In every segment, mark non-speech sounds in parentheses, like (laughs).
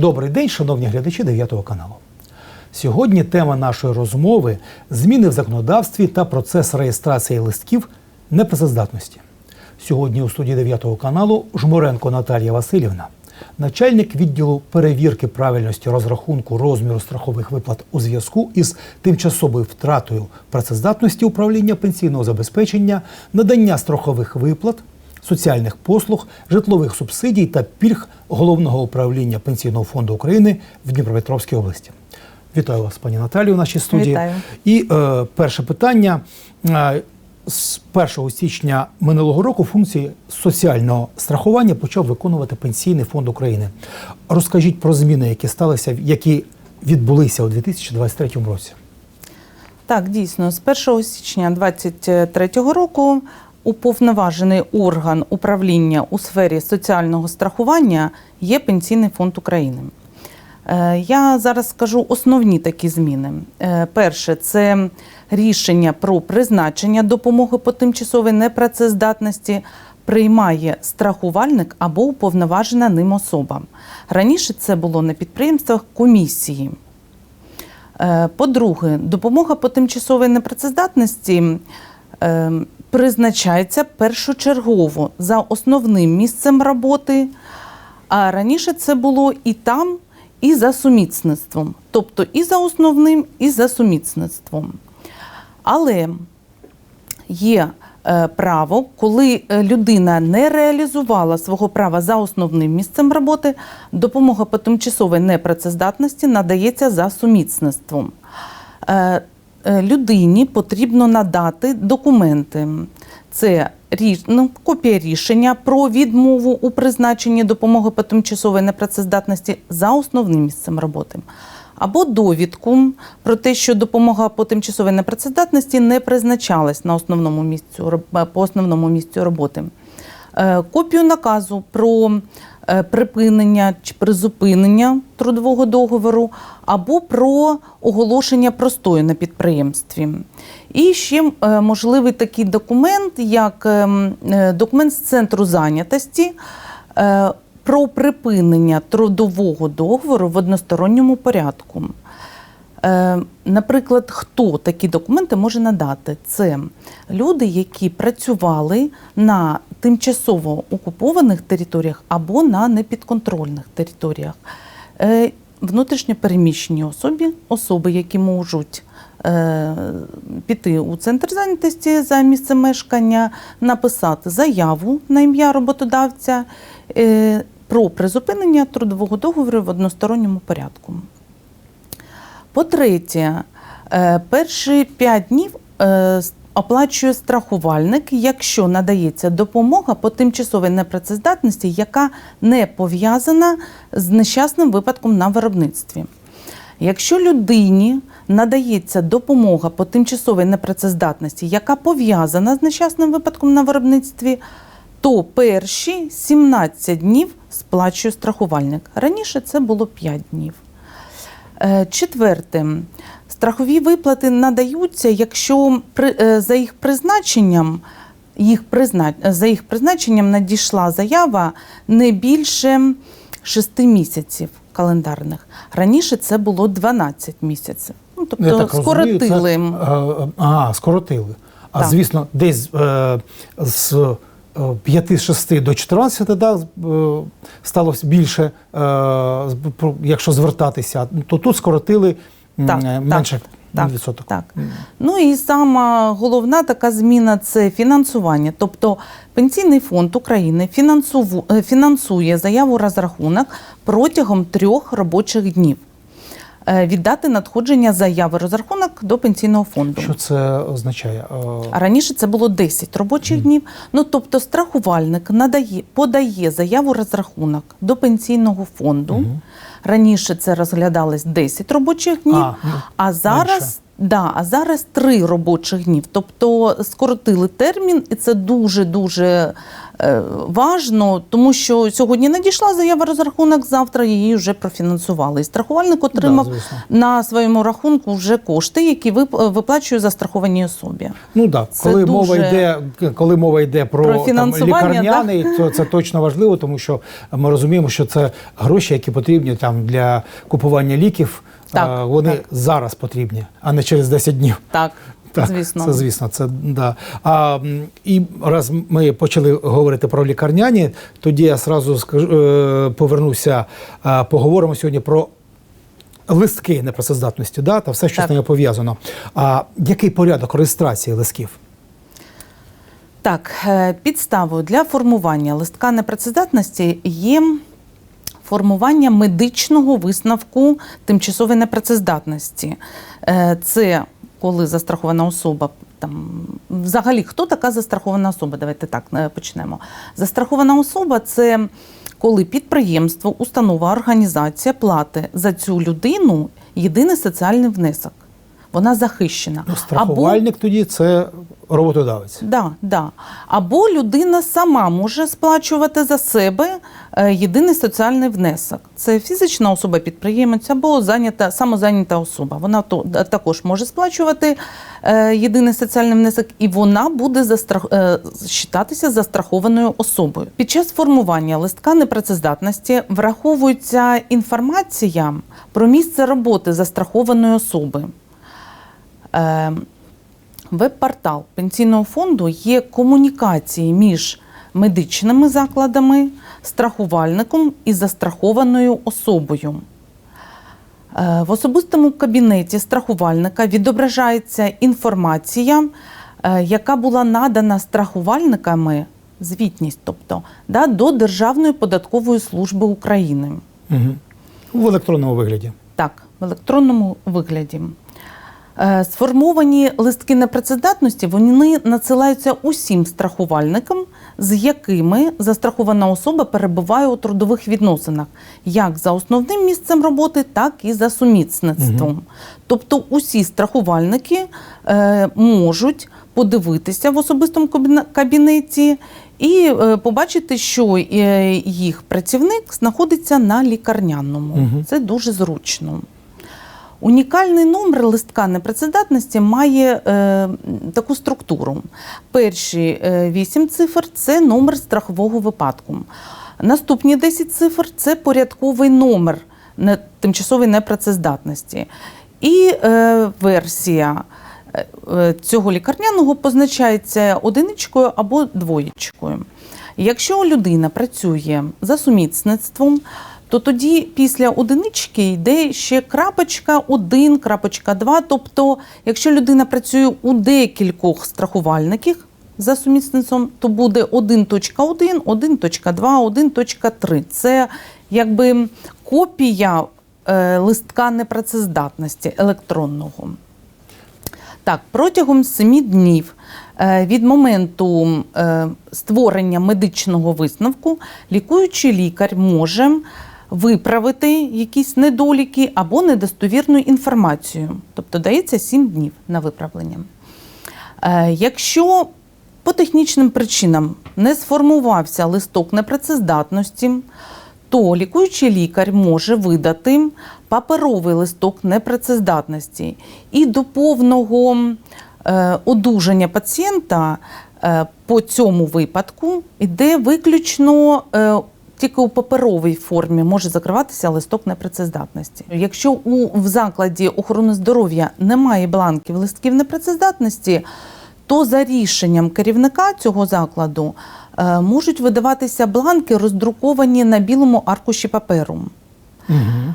Добрий день, шановні глядачі 9 каналу. Сьогодні тема нашої розмови зміни в законодавстві та процес реєстрації листків непрацездатності. Сьогодні у студії 9 каналу Жмуренко Наталія Васильівна, начальник відділу перевірки правильності розрахунку розміру страхових виплат у зв'язку із тимчасовою втратою працездатності управління пенсійного забезпечення, надання страхових виплат, соціальних послуг, житлових субсидій та пільг головного управління Пенсійного фонду України в Дніпропетровській області. Вітаю вас, пані Наталію, в нашій студії. Вітаю. І е, перше питання. Е, з 1 січня минулого року функції соціального страхування почав виконувати Пенсійний фонд України. Розкажіть про зміни, які сталися, які відбулися у 2023 році. Так, дійсно, з 1 січня 2023 року уповноважений орган управління у сфері соціального страхування є Пенсійний фонд України. Е, Я зараз скажу основні такі зміни. Е, Перше, це рішення про призначення допомоги по тимчасовій непрацездатності приймає страхувальник або уповноважена ним особа. Раніше це було на підприємствах комісії. Е, По-друге, допомога по тимчасовій непрацездатності е, призначається першочергово за основним місцем роботи, а раніше це було і там, і за сумісництвом, тобто і за основним, і за сумісництвом. Але є е, право, коли е, людина не реалізувала свого права за основним місцем роботи, допомога по тимчасовій непрацездатності надається за сумісництвом. Е, Людині потрібно надати документи. Це ну, копія рішення про відмову у призначенні допомоги по тимчасовій непрацездатності за основним місцем роботи. Або довідку про те, що допомога по тимчасовій непрацездатності не призначалась на основному місцю по основному місцю роботи. Е, Копію наказу про припинення чи призупинення трудового договору або про оголошення простою на підприємстві. І ще е, можливий такий документ, як е, документ з центру зайнятості е, про припинення трудового договору в односторонньому порядку. Е, Наприклад, хто такі документи може надати? Це люди, які працювали на тимчасово окупованих територіях або на непідконтрольних територіях. Е, Внутрішньо переміщені особи, особи, які можуть е, піти у центр зайнятості за місцем мешкання, написати заяву на ім'я роботодавця е, про призупинення трудового договору в односторонньому порядку. По-третє, перші 5 днів оплачує страхувальник, якщо надається допомога по тимчасовій непрацездатності, яка не пов'язана з нещасним випадком на виробництві. Якщо людині надається допомога по тимчасовій непрацездатності, яка пов'язана з нещасним випадком на виробництві, то перші 17 днів сплачує страхувальник. Раніше це було 5 днів. Е, Четверте, страхові виплати надаються, якщо при- е, за їх призначенням. Їх призна... За їх призначенням надійшла заява не більше 6 місяців календарних. Раніше це було 12 місяців. Ну, тобто Я так розумію, це, скоротили. е, а, скоротили. А Так. звісно, десь е, з е, 5-6 до 14 да, е, сталося більше, е, якщо звертатися, то тут скоротили Так, е, менше так, відсоток. Так. Ну і сама головна така зміна це фінансування. Тобто Пенсійний фонд України е, фінансує заяву розрахунок протягом трьох робочих днів. Е, Віддати надходження заяви розрахунок до пенсійного фонду. Що це означає? А раніше це було 10 робочих днів. Ну тобто, страхувальник надає подає заяву розрахунок до пенсійного фонду. Раніше це розглядалось 10 робочих днів, А, ну, а зараз. менше. Да, а зараз три робочих днів. Тобто скоротили термін, і це дуже дуже важно, тому що сьогодні надійшла заява розрахунок, завтра її вже профінансували. І страхувальник отримав Да, на своєму рахунку вже кошти, які вип- виплачує застрахованій особі. Ну так, Це коли мова йде, коли мова йде про, Про там, лікарняний, то це точно важливо, тому що ми розуміємо, що це гроші, які потрібні там для купування ліків. Так, вони так. зараз потрібні, а не через 10 днів. Так, Так, звісно. Це звісно, це да. А і раз ми почали говорити про лікарняні, тоді я зразу скажу, е, повернуся. е, Поговоримо сьогодні про листки непрацездатності, да, та все, що Так. з нею пов'язано. А який порядок реєстрації листків? Так, е, підставою для формування листка непрацездатності є формування медичного висновку тимчасової непрацездатності. Це коли застрахована особа. Там взагалі хто така застрахована особа? Давайте так е, почнемо. Застрахована особа це коли підприємство, установа, організація платить за цю людину єдиний соціальний внесок. Вона захищена. Ну, страхувальник тоді це роботодавець. Да, да. Або людина сама може сплачувати за себе е, єдиний соціальний внесок. Це фізична особа, підприємець або зайнята, самозайнята особа. Вона то також може сплачувати е, єдиний соціальний внесок, і вона буде застрах, е, считатися застрахованою особою. Під час формування листка непрацездатності враховується інформація про місце роботи застрахованої особи. Е, Веб-портал пенсійного фонду є комунікації між медичними закладами, страхувальником і застрахованою особою. Е, В особистому кабінеті страхувальника відображається інформація, е, яка була надана страхувальниками, звітність, тобто да, до Державної податкової служби України. Угу. В електронному вигляді. Так, в електронному вигляді. Е, Сформовані листки непрацездатності вони надсилаються усім страхувальникам, з якими застрахована особа перебуває у трудових відносинах, як за основним місцем роботи, так і за сумісництвом. Тобто усі страхувальники е, можуть подивитися в особистому кабінеті і е, побачити, що е, їх працівник знаходиться на лікарняному. Мгм. Це дуже зручно. Унікальний номер листка непрацездатності має е, таку структуру. Перші е, 8 цифр це номер страхового випадку. Наступні 10 цифр це порядковий номер тимчасової непрацездатності. І е, версія е, е, цього лікарняного позначається одиничкою або двоєчкою. Якщо людина працює за сумісництвом, то тоді після одинички йде ще крапочка 1, крапочка 2. Тобто, якщо людина працює у декількох страхувальників за сумісництвом, то буде 1.1, 1.2, 1.3. Це якби копія е, листка непрацездатності електронного. Так, протягом 7 днів е, від моменту е, створення медичного висновку лікуючий лікар може виправити якісь недоліки або недостовірну інформацію. Тобто дається 7 днів на виправлення. Е, Якщо по технічним причинам не сформувався листок непрацездатності, то лікуючий лікар може видати паперовий листок непрацездатності. І до повного е, одужання пацієнта е, по цьому випадку йде виключно. Тільки у паперовій формі може закриватися листок непрацездатності. Якщо у в закладі охорони здоров'я немає бланків листків непрацездатності, то за рішенням керівника цього закладу е, можуть видаватися бланки, роздруковані на білому аркуші паперу. Угу.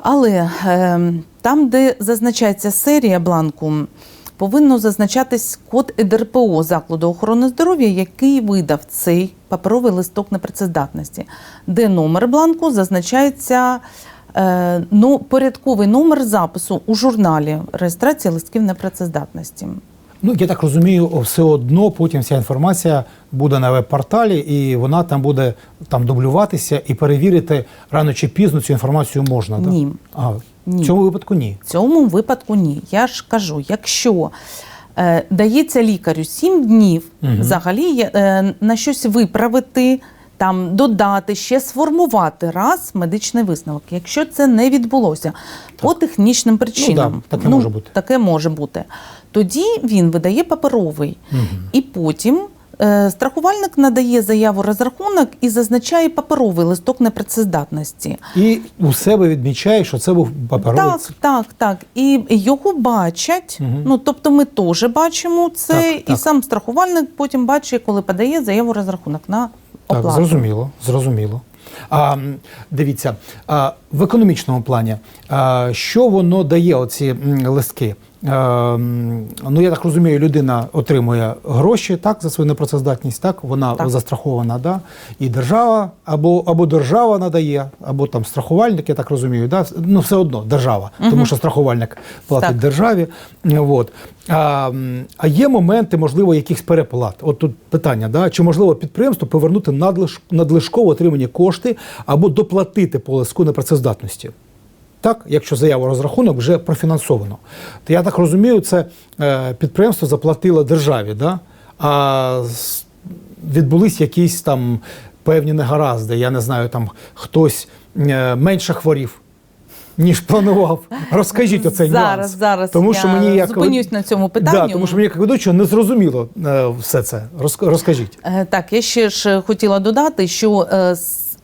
Але е, там, де зазначається серія бланку, повинно зазначатись код ЕДРПО закладу охорони здоров'я, який видав цей паперовий листок непрацездатності, де номер бланку зазначається е, ну, порядковий номер запису у журналі реєстрації листків непрацездатності. Ну, я так розумію, все одно потім вся інформація буде на веб-порталі, і вона там буде там дублюватися і перевірити рано чи пізно цю інформацію можна. Ні. Да? Ні. В цьому випадку ні. В цьому випадку ні. Я ж кажу, якщо Е, Дається лікарю 7 днів Мгм. взагалі е, на щось виправити, там додати, ще сформувати раз медичний висновок. Якщо це не відбулося по технічним причинам, Ну да, таке може бути. Таке може бути. Тоді він видає паперовий, Мгм. і потім. Е, Страхувальник надає заяву розрахунок і зазначає паперовий листок непрацездатності. І у себе відмічає, що це був паперовий. Так, так, так. І його бачать. Мгм. Ну тобто, ми теж бачимо це, Так, і так. сам страхувальник потім бачить, коли подає заяву розрахунок на Так, зрозуміло, зрозуміло. А, дивіться, а, в економічному плані, а, що воно дає, оці листки? А, м, ну, я так розумію, людина отримує гроші так, за свою непрацездатність, так, вона Так. застрахована, да? і держава, або, або держава надає, або там страхувальник, я так розумію, да? ну все одно держава, тому що страхувальник платить Так. державі. От. А, а є моменти, можливо, якихось переплат. От тут питання, да? чи можливо підприємству повернути надлиш- надлишково отримані кошти або доплатити по лиску непрацездатності? Так, якщо заяву розрахунок вже профінансовано. То я так розумію, це е, підприємство заплатило державі, да? а відбулись якісь там певні негаразди. Я не знаю, там хтось е, менше хворів. Ніж планував. Розкажіть оцей зараз, нюанс. зараз Тому я мені як зупинюсь на цьому питанню. Да, тому що мені як ведучого не зрозуміло е, все це. Розк- Розкажіть. Так, я ще ж хотіла додати, що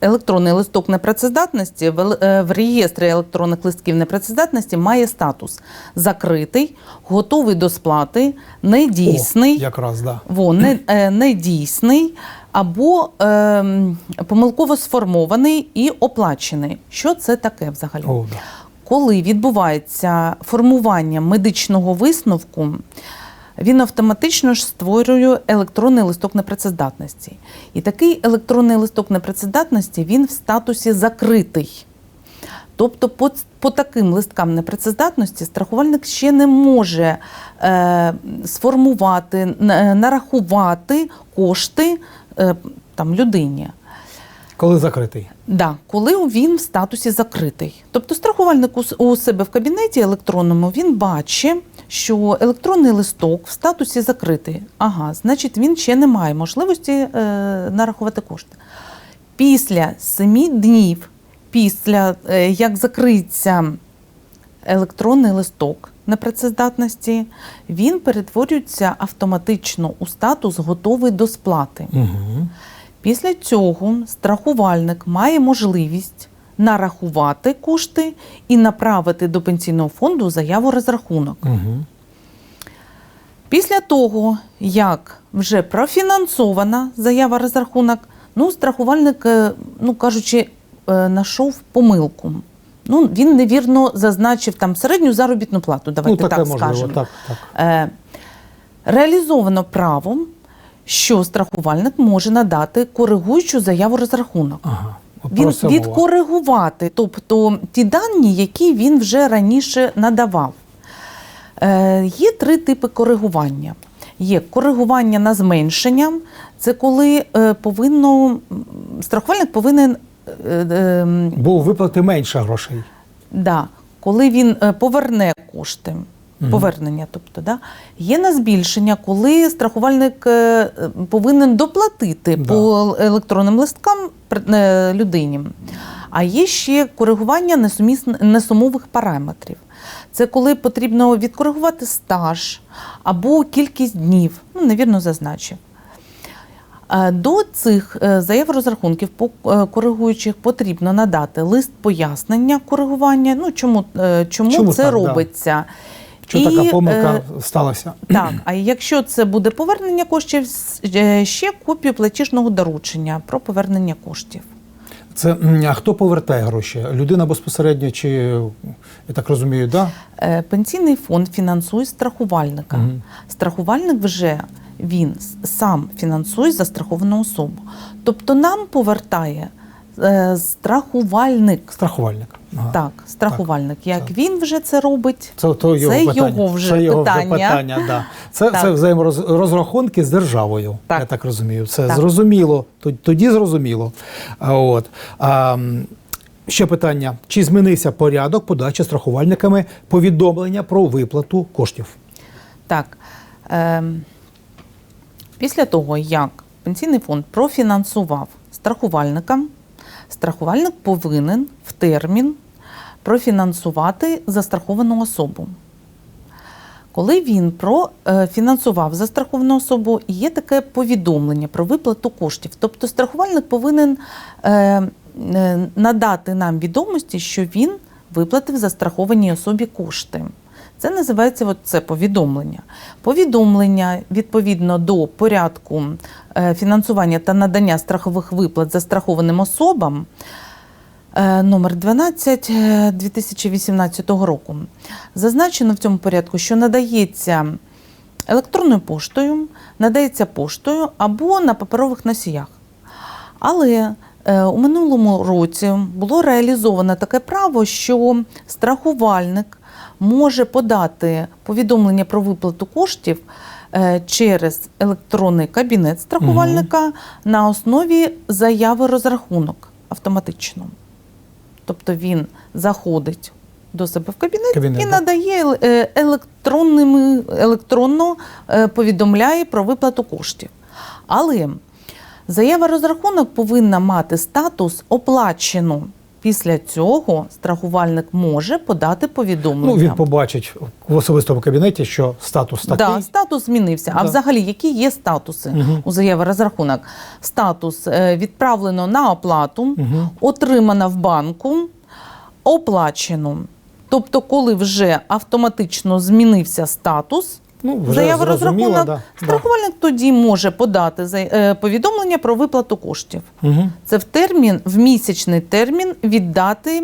електронний листок непрацездатності в, е, в реєстрі електронних листків непрацездатності має статус закритий, готовий до сплати, недійсний. О, якраз, да. Во, не, е, недійсний або ем, помилково сформований і оплачений. Що це таке взагалі? О, да. Коли відбувається формування медичного висновку, він автоматично ж створює електронний листок непрацездатності. І такий електронний листок непрацездатності він в статусі закритий. Тобто, по, по таким листкам непрацездатності страхувальник ще не може е, сформувати, нарахувати кошти е, там, людині. Коли закритий. Да, коли він в статусі закритий. Тобто страхувальник у у себе в кабінеті електронному він бачить, що електронний листок в статусі закритий. Ага, значить, він ще не має можливості е, нарахувати кошти. Після семи днів, після е, як закриється електронний листок непрацездатності, він перетворюється автоматично у статус готовий до сплати. Угу. Після цього страхувальник має можливість нарахувати кошти і направити до пенсійного фонду заяву розрахунок. Угу. Після того, як вже профінансована заява розрахунок, ну, страхувальник, е, ну кажучи, е, знайшов помилку. Ну, він невірно зазначив там середню заробітну плату, Ну, давайте таке так можливо, скажемо. так, так. Е, реалізовано правом, що страхувальник може надати коригуючу заяву розрахунок. Ага. Він відкоригувати, тобто ті дані, які він вже раніше надавав. Е, є три типи коригування. Є коригування на зменшення, це коли е, повинно страхувальник повинен е, е, Бо виплати менше грошей. Да, коли він поверне кошти. Повернення, тобто, да, є на збільшення, коли страхувальник е, повинен доплатити Да. по електронним листкам е, людині. А є ще коригування несумових параметрів. Це коли потрібно відкоригувати стаж або кількість днів, ну, невірно зазначив. Е, До цих заяв розрахунків по коригуючих потрібно надати лист пояснення коригування. Ну чому, чому, Чому це так, да. Що І, така помилка е, сталася? Так, а якщо це буде повернення коштів, е, ще копію платіжного доручення про повернення коштів. Це а хто повертає гроші? Людина безпосередньо, чи я так розумію, да? Е, Пенсійний фонд фінансує страхувальника. Мгм. Страхувальник вже він сам фінансує застраховану особу. Тобто нам повертає страхувальник. Страхувальник. Ага. Так, страхувальник. Як так. він вже це робить, Це, то його Це питання. його вже це його питання. Вже питання да. Це, Так. це взаєморозрахунки з державою, Так. я так розумію. Це Так. зрозуміло, тоді зрозуміло. От. А, ще питання: чи змінився порядок подачі страхувальниками повідомлення про виплату коштів? Так. Ем, Після того, як пенсійний фонд профінансував страхувальника, страхувальник повинен в термін профінансувати застраховану особу. Коли він профінансував застраховану особу, є таке повідомлення про виплату коштів. Тобто страхувальник повинен е, е, надати нам відомості, що він виплатив застрахованій особі кошти. Це називається це повідомлення. Повідомлення відповідно до порядку е, фінансування та надання страхових виплат застрахованим особам е, номер 12 е, 2018 року. Зазначено в цьому порядку, що надається електронною поштою, надається поштою або на паперових носіях. Але е, у минулому році було реалізовано таке право, що страхувальник може подати повідомлення про виплату коштів е, через електронний кабінет страхувальника на основі заяви розрахунок автоматично. Тобто він заходить до себе в кабінет, Кабінет, і да. надає е, електронними, електронно е, повідомляє про виплату коштів. Але заява розрахунок повинна мати статус оплачено. Після цього страхувальник може подати повідомлення. Ну, він побачить в особистому кабінеті, що статус такий. Да, статус змінився. А взагалі, які є статуси Мгм. у заяви розрахунок? Статус е, відправлено на оплату, Мгм. отримано в банку, оплачено. Тобто, коли вже автоматично змінився статус, Ну, вже зрозуміло, розрахунок, да, да. страхувальник тоді може подати е, повідомлення про виплату коштів. Угу. Це в термін, в місячний термін віддати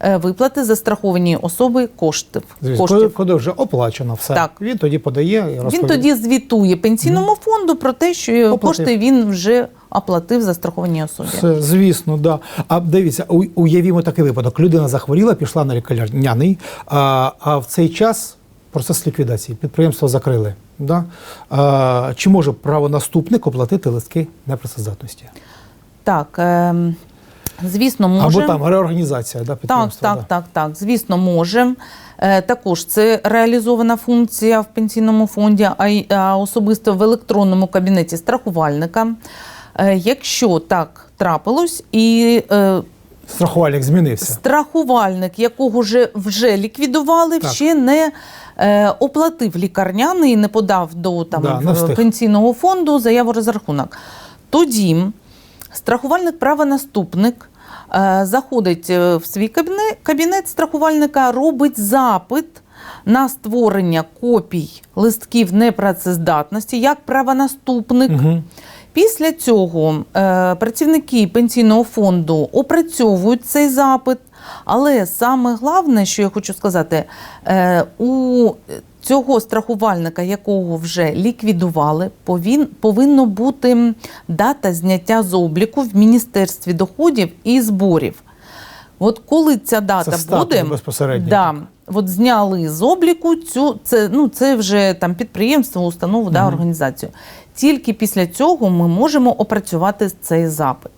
е, виплати застрахованій особи коштів. Звісно, коли, коли вже оплачено все, Так. він тоді подає і Він тоді звітує пенсійному фонду про те, що Оплатив. кошти він вже оплатив застрахованій особі. Все, звісно, да. А дивіться, уявімо такий випадок. Людина захворіла, пішла на лікарняний, а, а в цей час процес ліквідації, підприємство закрили. Да? А, чи може правонаступник оплатити листки непрацездатності? Так, ем, звісно, може. Або там реорганізація да, Так, підприємства. так, да. так, так. Звісно, може. Е, Також це реалізована функція в пенсійному фонді, а особисто в електронному кабінеті страхувальника. Е, Якщо так трапилось, і е, Страхувальник змінився. страхувальник, якого вже, вже ліквідували, Так. ще не е, оплатив лікарняний і не подав до там, Да, в- пенсійного фонду заяву розрахунок. Тоді страхувальник правонаступник е, заходить е, в свій кабінет, кабінет страхувальника, робить запит на створення копій листків непрацездатності як правонаступник. Угу. Після цього е, працівники пенсійного фонду опрацьовують цей запит. Але саме головне, що я хочу сказати, е, у цього страхувальника, якого вже ліквідували, повін, повинно бути дата зняття з обліку в Міністерстві доходів і зборів. От коли ця дата Це буде, безпосередньо, да, от зняли з обліку цю це, ну, це вже там підприємство, установу, да, організацію. Тільки після цього ми можемо опрацювати цей запит.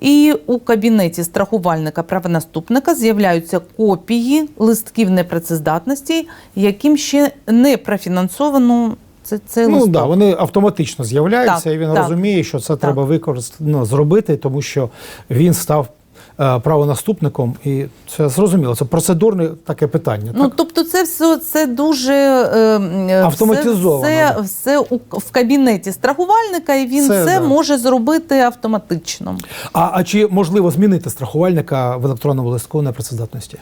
І у кабінеті страхувальника правонаступника з'являються копії листків непрацездатності, яким ще не профінансовано це, цей Ну листок. да, вони автоматично з'являються, Так, і він так. розуміє, що це треба використати ну, зробити, тому що він став правонаступником, і це зрозуміло. Це процедурне таке питання. Ну, так? тобто, це все це дуже е, е, Автоматизовано, Все, все, все у, в кабінеті страхувальника, і він Це, це, да. може зробити автоматично. А, а чи можливо змінити страхувальника в електронному листку непрацездатності?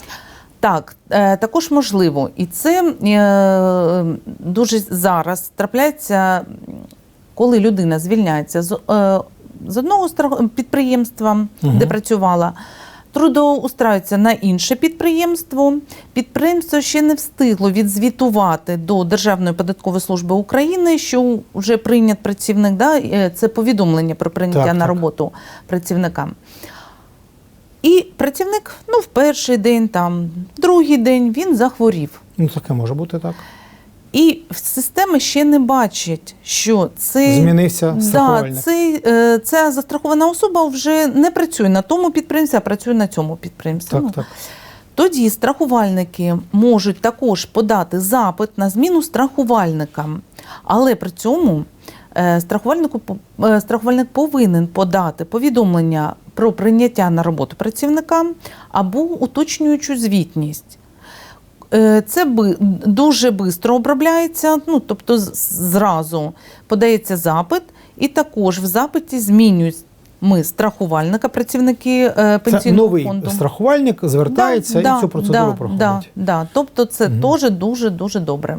Так, е, також можливо. І це е, дуже зараз трапляється, коли людина звільняється з, е, з одного підприємства, Мгм. де працювала. Трудоустраюється на інше підприємство. Підприємство ще не встигло відзвітувати до Державної податкової служби України, що вже прийнят працівник. Да? е, Це повідомлення про прийняття Так, на так. роботу працівникам. І працівник ну, в перший день, там, другий день він захворів. Ну таке може бути так. І система ще не бачить, що цей, Змінився да, цей, е, ця застрахована особа вже не працює на тому підприємстві, а працює на цьому підприємстві. Так, Ну, так. Тоді страхувальники можуть також подати запит на зміну страхувальника, але при цьому е, страхувальнику е, страхувальник повинен подати повідомлення про прийняття на роботу працівника або уточнюючу звітність. Е, Це дуже швидко обробляється, ну тобто зразу подається запит, і також в запиті змінюють ми страхувальника, працівники е, Це новий фонду. страхувальник звертається Да, і цю процедуру да, проходить. Да, да. Тобто це Мгм. теж дуже дуже добре.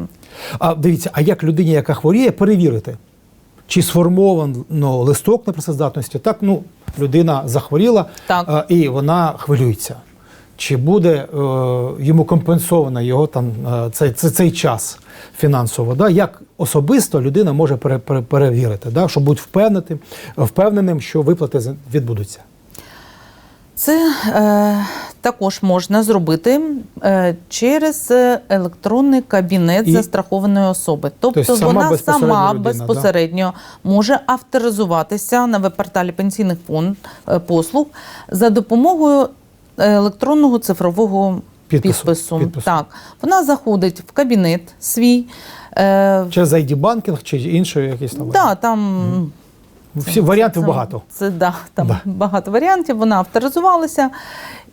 А дивіться, а як людині, яка хворіє, перевірити? Чи сформовано листок непрацездатності? Так, ну, людина захворіла Так. а, і вона хвилюється. Чи буде е, йому компенсовано його там е, цей, цей, цей час фінансово? Да? Як особисто людина може пере, пере- перевірити, да? щоб бути впевненим, впевненим, що виплати відбудуться? Це е, також можна зробити е, через електронний кабінет І- застрахованої особи. Тобто, Тобто сама вона безпосередньо сама людина, да? безпосередньо може авторизуватися на веб-порталі пенсійних фонд е, послуг за допомогою електронного цифрового Підпису. підпису. Підпису. Так, вона заходить в кабінет свій. Е, Через ID банкінг чи іншої якісь там? да, там Всі варіантів це- багато. Це да, там Да. багато варіантів. Вона авторизувалася.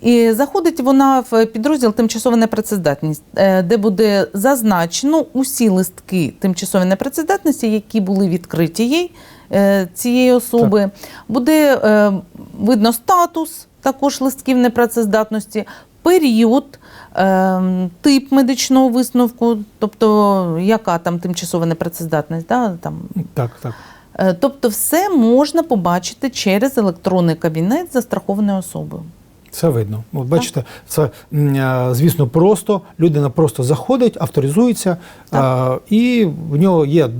І заходить вона в підрозділ тимчасова непрацездатність, е, де буде зазначено усі листки тимчасової непрацездатності, які були відкриті їй е, цієї особи. Буде е, видно статус також листків непрацездатності, період, е, тип медичного висновку, тобто яка там тимчасова непрацездатність, да, там Так, так. Е, Тобто, все можна побачити через електронний кабінет застрахованої особи. Це видно. От бачите, це е, звісно просто. Людина просто заходить, авторизується, е, і в нього є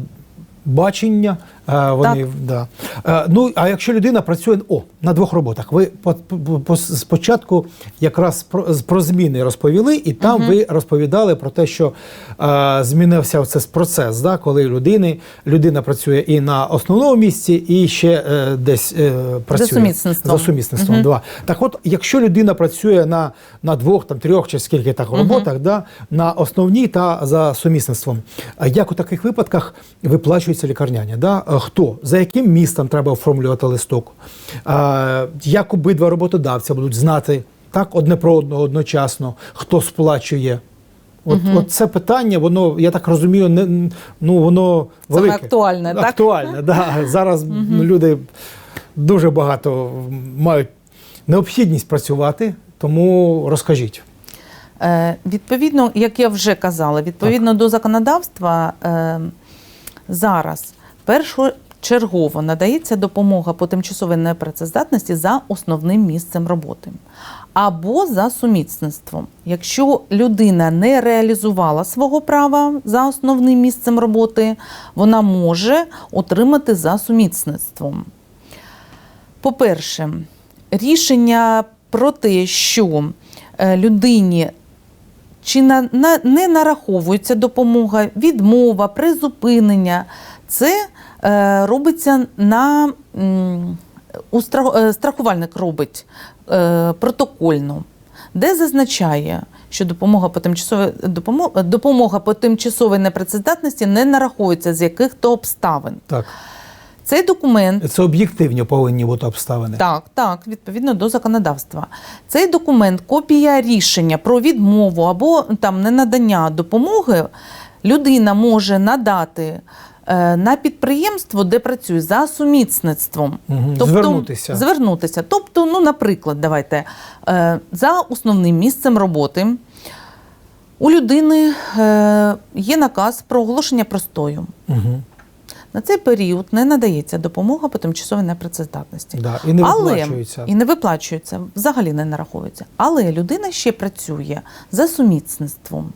бачення. Е, Вони, да. Е, Ну, а якщо людина працює о, на двох роботах, ви по, по- по- спочатку якраз про, про зміни розповіли, і там ви розповідали про те, що е, змінився цей процес, да, коли людини, людина працює і на основному місці, і ще е, десь е, працює. сумісництвом. За сумісництвом, два. Так от, якщо людина працює на, на двох, там, трьох чи скільки так роботах, да, на основній та за сумісництвом, як у таких випадках виплачуються лікарняні? Да? Хто? За яким містом треба оформлювати листок? Як обидва роботодавця будуть знати так, одне про одного одночасно, хто сплачує? От, от це питання, воно, я так розумію, не, ну, воно Саме актуальне, так? Актуальне, да. (laughs) Зараз ну, люди дуже багато мають необхідність працювати, тому розкажіть. Е, Відповідно, як я вже казала, відповідно до законодавства е, зараз першочергово надається допомога по тимчасовій непрацездатності за основним місцем роботи або за сумісництвом. Якщо людина не реалізувала свого права за основним місцем роботи, вона може отримати за сумісництвом. По-перше, рішення про те, що е, людині чи на, на, не нараховується допомога, відмова, призупинення, це е, робиться на е, страхувальник робить е, протокольно, де зазначає, що допомога по тимчасовій допомога, допомога по тимчасовій непрацездатності не нараховується з яких-то обставин. Так. Цей документ Це об'єктивні повинні бути обставини. так, так, відповідно до законодавства. Цей документ, копія рішення про відмову або там ненадання допомоги, людина може надати на підприємство, де працює за сумісництвом. Мгм, звернутися. Звернутися. Тобто, ну, наприклад, давайте е, за основним місцем роботи. У людини е, є наказ про оголошення простою. Угу. На цей період не надається допомога по тимчасовій непрацездатності. Да. І не Але виплачується. і не виплачується, взагалі не нараховується. Але людина ще працює за сумісництвом.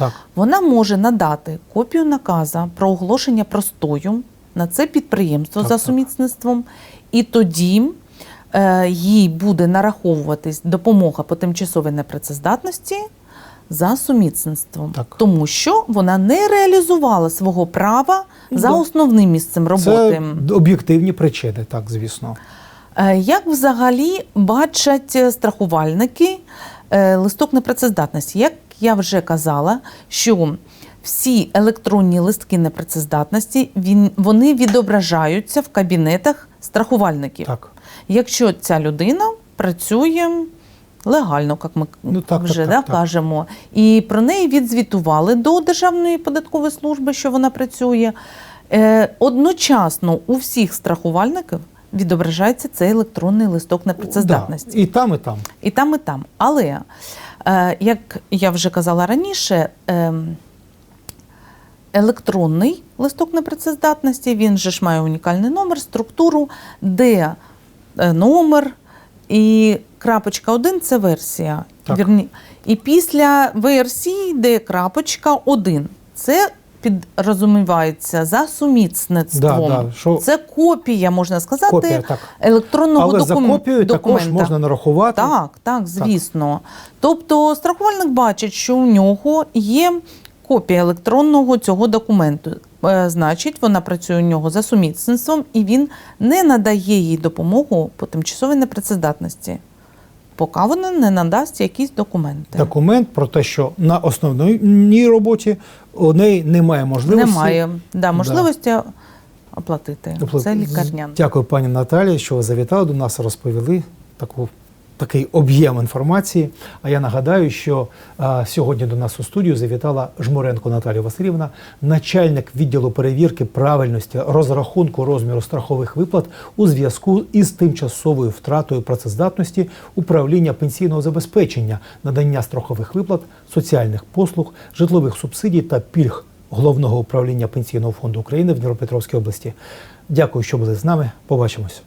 Так. Вона може надати копію наказа про оголошення простою на це підприємство Так, за так. і тоді е, їй буде нараховуватись допомога по тимчасовій непрацездатності за сумісництвом, Так. тому що вона не реалізувала свого права за Да. основним місцем роботи. Це об'єктивні причини, так, звісно. Е, Як взагалі бачать страхувальники е, листок непрацездатності. Як я вже казала, що всі електронні листки непрацездатності він, вони відображаються в кабінетах страхувальників. Так. Якщо ця людина працює легально, як ми Ну, так, вже так, да, так, кажемо, і про неї відзвітували до Державної податкової служби, що вона працює. Е, одночасно у всіх страхувальників відображається цей електронний листок непрацездатності. Да, і там, і там. І там, і там. Але, як я вже казала раніше, е, електронний листок непрацездатності, він же ж має унікальний номер, структуру, де е, номер і крапочка 1 це версія. Так. Вірні. І після версії йде крапочка 1. Це підрозумівається за сумісництвом. Да, да, що- Це копія, можна сказати, Копія, так. електронного Але за докум- копією також можна нарахувати. Так, так, звісно. Тобто страхувальник бачить, що у нього є копія електронного цього документу. Е, Значить, вона працює у нього за сумісництвом, і він не надає їй допомогу по тимчасовій непрацездатності, поки вона не надасть якісь документи. Документ про те, що на основній роботі у неї немає можливості. Немає да, можливості оплатити. Оплат- Це лікарня. Дякую, пані Наталі, що ви завітали до нас, розповіли таку. Такий об'єм інформації. А я нагадаю, що а, сьогодні до нас у студію завітала Жмуренко Наталія Васильівна, начальник відділу перевірки правильності розрахунку розміру страхових виплат у зв'язку із тимчасовою втратою працездатності управління пенсійного забезпечення, надання страхових виплат, соціальних послуг, житлових субсидій та пільг головного управління пенсійного фонду України в Дніпропетровській області. Дякую, що були з нами. Побачимось.